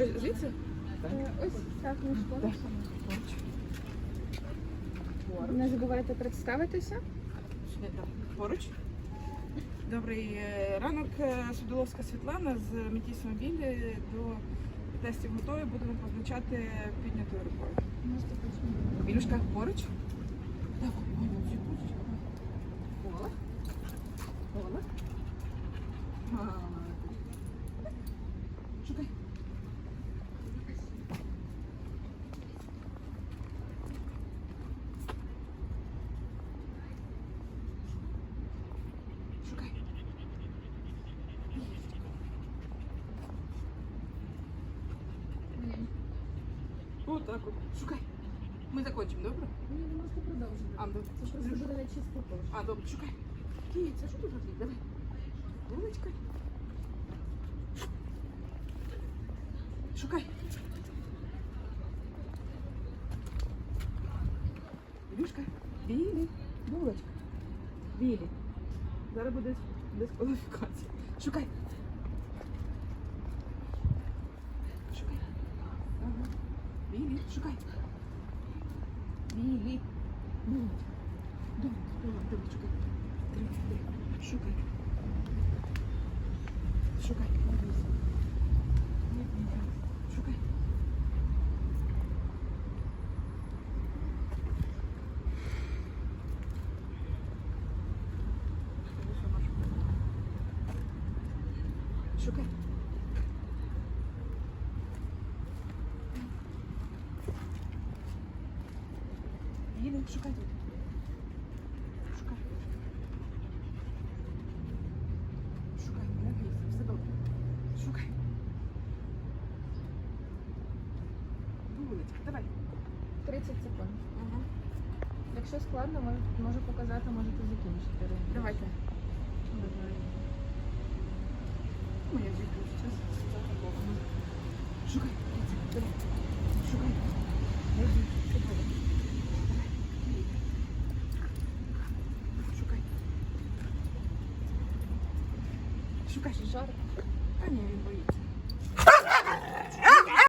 Вже звідси? Е, Ось так наш поруч. Поруч. Не забувайте представитися. Поруч. Добрий е, ранок, е, Судоловська Світлана з Метіс Мобілі. До тестів готові. Будемо позначати піднятою рукою. Білюшка, поруч. Вот так от. Шукай. Ми закончимо, добре? Ні, ви можете продовжити. А, добре. Це ж просто буде чисто поруч. А, добре, шукай. Київця, що тут робити? Давай. Вуличка. Шукай. Ілюшка. Білі. Булочка. Білі. Зараз буде дискваліфікація. Шукай. Шукай. Шукай. Білі. Булочка. Добре, добре, добре, шукай. Тримай, тримай. Шукай. Шукай. Не бійся. Не бійся. Шукай. Шукай. Їдемо, шукай тут. Шукай. Шукай, не бійся, все добре. Шукай. Вулиця, давай. 30 секунд. Ага. Якщо складно, може, може показати, можете закінчити. Давайте. Давай. Моя дівчина зараз. Шукай. Шукаєш жар? Та ні, він боїться.